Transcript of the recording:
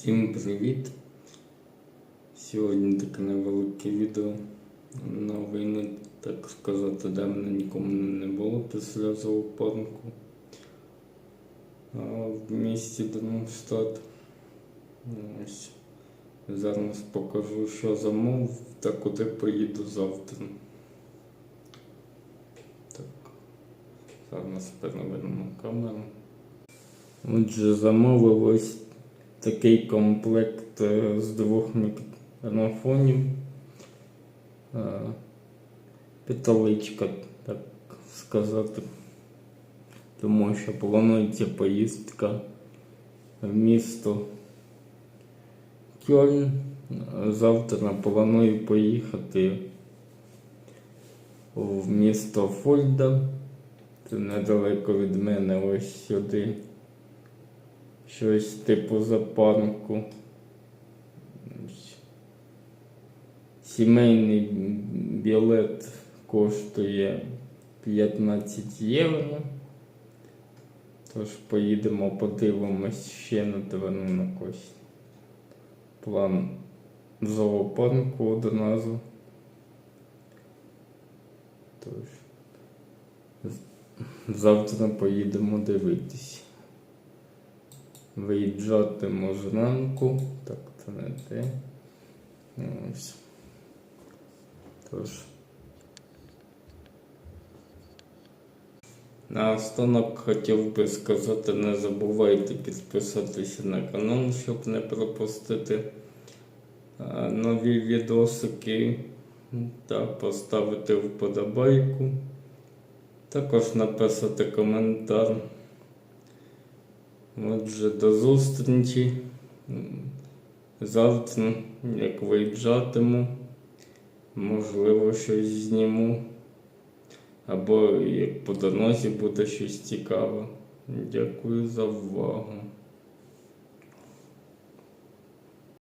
Всім привіт! Сьогодні таке невелике відео. Новини, так сказати, давно нікому не було після зоопарку. В місті Донштадт. Ось. Зараз покажу, що замовив та куди поїду завтра. Так. Зараз перевернемо камеру. Отже, замовив ось такий комплект е, з двох мікрофонів. Е, так сказати. Тому що планується поїздка в місто Кьольн. Завтра планую поїхати в місто Фольда. Це недалеко від мене ось сюди. Щось типу запанку. Сімейний білет коштує 15 євро. Тож поїдемо, подивимось ще на тваринок ось. План зоопарку одразу. Тож. Завтра поїдемо дивитись. Виїжджатиму зранку. Так, це не те. Ось. Тож. Наостанок хотів би сказати, не забувайте підписатися на канал, щоб не пропустити е, нові відосики та поставити вподобайку. Також написати коментар. Отже, до зустрічі. Завтра, як виїжджатиму, можливо, щось зніму. Або як по доносі буде щось цікаве. Дякую за увагу.